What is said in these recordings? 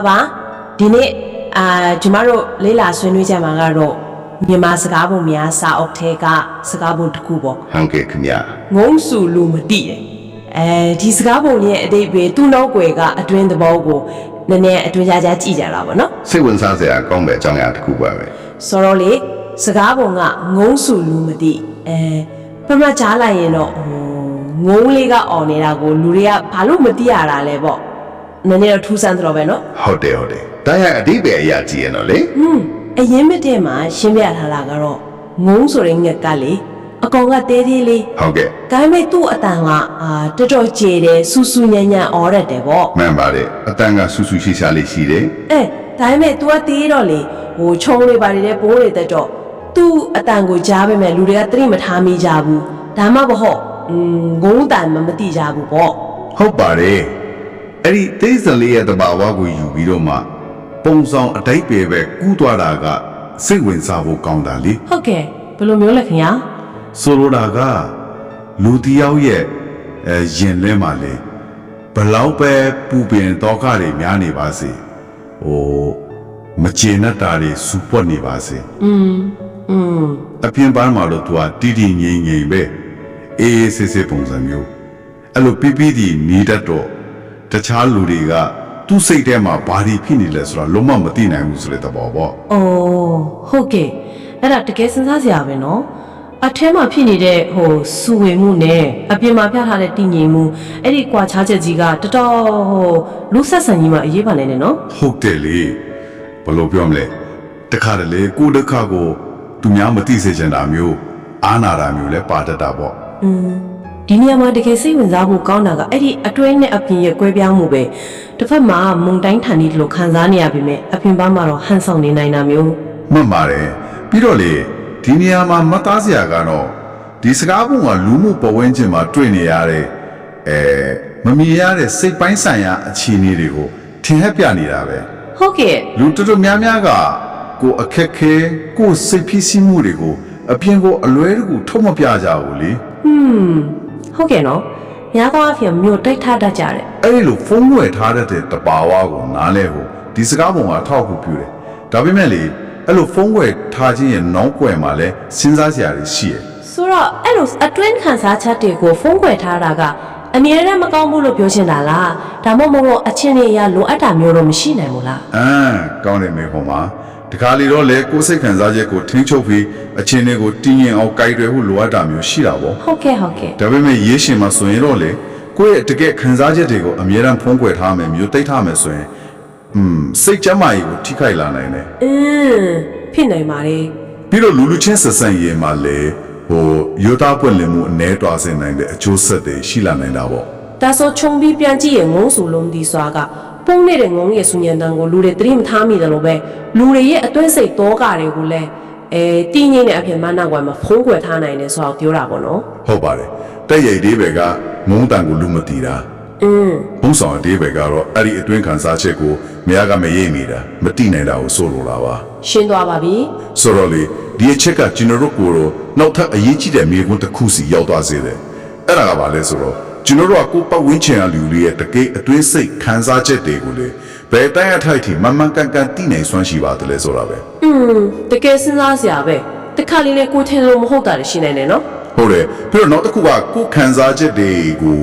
ဟာပါဒီနေ့အာကျမတို့လေးလာဆွေးနွေးကြမှာကတော့မြန်မာစကားပုံများစာအုပ်ထဲကစကားပုံတစ်ခုပေါ့ဟုတ်ကဲ့ခင်ဗျာငုံစုလူမတိတယ်အဲဒီစကားပုံရဲ့အတိတ်ပဲသူ့နောက်ွယ်ကအတွင်းသဘောကိုနည်းနည်းအတွင်းကြားကြားကြည့်ကြတာပေါ့နော်စိတ်ဝင်စားစရာကောင်းတဲ့အကြောင်းအရာတစ်ခုပါပဲဆိုတော့လေစကားပုံကငုံစုလူမတိအဲပထမကြားလိုက်ရင်တော့ဟိုငုံလေးကအော်နေတာကိုလူတွေကဘာလို့မတိရတာလဲပေါ့ နည်းနည်းတော့ထူးဆန်းသလိုပဲနော် ဟုတ်တယ်ဟုတ်တယ်ဒါရအတိပ္ပယ်အရာကြည့်ရတော့လေ ဟွန်းအရင်မတည့်မှာရှင်းပြထားတာကတော့ငုံဆိုတဲ့ငက်ကလေအကောင်ကတဲသေးလေး ဟုတ်ကဲ့ ဒါပေမဲ့သူ့အတန်ကအာတော်တော်ကျေတယ်ဆူဆူညံ့ညံ့အော်ရတယ်ပေါ့ မှန်ပါတယ်အတန်းကဆူဆူရှိရှားလေးရှိတယ် အဲဒါပေမဲ့ तू ကတေးတော့လေဟိုချုံလေးပါနေတဲ့ပိုးတွေတက်တော့သူ့အတန်ကိုကြားပေမဲ့လူတွေကသတိမထားမိကြဘူးဒါမှမဟုတ်อืมငုံတန်မမတိကြဘူးပေါ့ ဟုတ်ပါတယ် အဲ့ဒီသိစလေးရဲ့တဘာဝကိုယူပြီးတော့မှပုံဆောင်အတိတ်ပဲပဲကူးသွားတာကစိတ်ဝင်စားဖို့ကောင်းတာလေ ဟုတ်ကဲ့ဘယ်လိုမျိုးလဲခင်ဗျာ ဆိုလိုတာကလူတစ်ယောက်ရဲ့အဲရင်လဲမှာလေဘလောက်ပဲပူပင်တော့ကတွေများနေပါစေဟိုမကျေနပ်တာတွေစူပွက်နေပါစေ อืมอืม အပြင်ပန်းမှာလို့သူကတီတီငိမ့်ငိမ့်ပဲအေးအေးဆေးဆေးပုံစံမျိုးအဲ့လိုပြီးပြီးဒီနေတတ်တော့ တခြားလူတွေကသူ့စိတ်ထဲမှာဘာတွေဖြစ်နေလဲဆိုတာလုံးဝမသိနိုင်ဘူးဆိုတဲ့သဘောပေါ့။အော်ဟုတ်ကဲ့အဲ့ဒါတကယ်စဉ်းစားစရာပဲနော်။အထဲမှာဖြစ်နေတဲ့ဟိုစူဝင်မှုနဲ့အပြင်မှာပြထားတဲ့တည်ငြိမ်မှုအဲ့ဒီကွာခြားချက်ကြီးကတော်တော်ဟိုလူဆက်ဆံကြီးမှအရေးပါနေတယ်နော်။ဟုတ်တယ်လေ။ဘယ်လိုပြောမလဲ။တခါတလေကိုဒုက္ခကိုသူများမသိစေချင်တာမျိုးအာနာတာမျိုးလည်းပါတတ်တာပေါ့။อืม ဒီနေရာမှာတကယ်စိတ်ဝင်စားဖို့ကောင်းတာကအဲ့ဒီအတွင်းနဲ့အပြင်ရဲ့ကွဲပြားမှုပဲတစ်ဖက်မှာမုံတိုင်းထန်ဒီလိုခံစားနေရပြီမဲ့အပြင်ပန်းမှာတော့ဟန်ဆောင်နေနိုင်တာမျိုးမှတ်ပါတယ်ပြီးတော့လေဒီနေရာမှာမတ်သားစရာကတော့ဒီစကားပုံကလူမှုပတ်ဝန်းကျင်မှာတွေ့နေရတဲ့အဲမမြင်ရတဲ့စိတ်ပိုင်းဆိုင်ရာအခြေအနေတွေကိုထင်ဟပ်ပြနေတာပဲဟုတ်ကဲ့လူတော်တော်များများကကိုယ်အခက်ခဲကိုယ်စိတ်ဖိစီးမှုတွေကိုအပြင်ကိုအလွဲတကူထုတ်မပြကြဘူးလေอืม ဟုတ်ကဲ့နော်များသောအားဖြင့်မြို့တိတ်ထားတတ်ကြတယ်အဲ့ဒီလိုဖုန်းဝယ်ထားတဲ့တဘာဝကိုနားလဲဖို့ဒီစကားပုံကအထောက်အကူပြုတယ်ဒါပေမဲ့လေအဲ့လိုဖုန်းဝယ်ထားခြင်းရဲ့နောက်ွယ်မှာလဲစဉ်းစားစရာတွေရှိတယ်ဆိုတော့အဲ့လို အတွင်းခံစားချက်တွေကိုဖုံးကွယ်ထားတာကအမြဲတမ်းမကောင်းဘူးလို့ပြောချင်တာလားဒါမှမဟုတ်အချင်းတွေအရလိုအပ်တာမျိုးတော့မရှိနိုင်ဘူးလားအမ်ကောင်းတယ်မေဟောမှာ ဒီခါလီတော့လေကိုယ်စိတ်ခံစားချက်ကိုထိန်းချုပ်ပြီးအချင်းတွေကိုတင်းရင်အောင်ကြိုက်တယ်ဟုလိုအပ်တာမျိုးရှိတာပေါ့ ဟုတ်ကဲ့ဟုတ်ကဲ့ ဒါပေမဲ့ရေးရှင်မှာဆိုရင်တော့လေကိုယ့်ရဲ့တကယ်ခံစားချက်တွေကိုအမြဲတမ်းဖုံးကွယ်ထားမယ်မျိုးတိတ်ထားမယ်ဆိုရင်อืมစိတ်ကြမ်းမာရေးကိုထိခိုက်လာနိုင်တယ် အင်းဖြစ်နိုင်ပါလေ ပြီးတော့လူလူချင်းဆက်ဆံရေးမှာလေဟိုရိုးသားပွင့်လင်းမှုအ ਨੇ တွားစေနိုင်တဲ့အကျိုးဆက်တွေရှိလာနိုင်တာပေါ့ ဒါဆိုခြုံပြီးပြန်ကြည့်ရင်ငုံစုလုံးဒီစွာက ပုံနေတဲ့ငုံရဲ့ဆူညံတန်ကိုလူတွေသတိမထားမိတယ်လို့ပဲလူတွေရဲ့အတွင်းစိတ်တောကတွေကိုလည်းအဲတင်းငိမ့်တဲ့အဖြစ်မနာကွယ်မှာဖုံးကွယ်ထားနိုင်တယ်ဆိုတော့ပြောတာပေါ့နော်ဟုတ်ပါတယ်တဲ့ရိတ်သေးပဲကငုံတန်ကိုလူမတီတာအင်းဘုံဆောင်အသေးပဲကတော့အဲ့ဒီအတွင်းခံစားချက်ကိုမရကမရိပ်နေတာမတိနိုင်တာကိုဆိုလိုတာပါရှင်းသွားပါပြီဆိုတော့လေဒီအချက်ကကျွန်တော်တို့ကိုယ်တော့နောက်ထပ်အရေးကြီးတဲ့မိကွန်းတစ်ခုစီရောက်သွားစေတယ်အဲ့ဒါကဘာလဲဆိုတော့ ကျွန်တော်တို့ကကိုယ်ပတ်ဝန်းကျင်အလူလေးရဲ့တကယ်အတွင်းစိတ်ခံစားချက်တွေကိုလေဘယ်တိုင်းအထိုက်ထိမမှန်ကန်ကန်သိနိုင်စွမ်းရှိပါတယ်လဲဆိုတာပဲอืมတကယ်စဉ်းစားစရာပဲတခါလေးလေကိုထင်လို့မဟုတ်တာလည်းရှိနိုင်တယ်နော်ဟုတ်တယ်ပြီးတော့နောက်တစ်ခုကကိုယ်ခံစားချက်တွေကို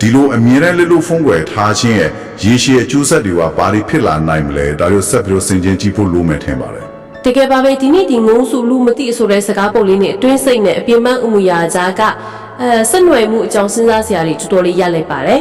ဒီလိုအမြဲတမ်းလေးလို့ဖုံးကွယ်ထားခြင်းရဲ့ရေရှည်အကျိုးဆက်တွေကဘာတွေဖြစ်လာနိုင်မလဲဒါတို့ဆက်ပြီးတော့စဉ်းကျင်ကြည့်ဖို့လိုမယ်ထင်ပါတယ်တကယ်ပါပဲဒီနေ့ဒီငုံစုလူမသိဆိုတဲ့စကားပုံလေးနဲ့အတွင်းစိတ်နဲ့အပြင်းပန်းအမှုရာကြားက အဲဆက်နွယ်မှုအကြောင်းစဉ်းစားစရာတွေတော်တော်လေးရလိုက်ပါတယ်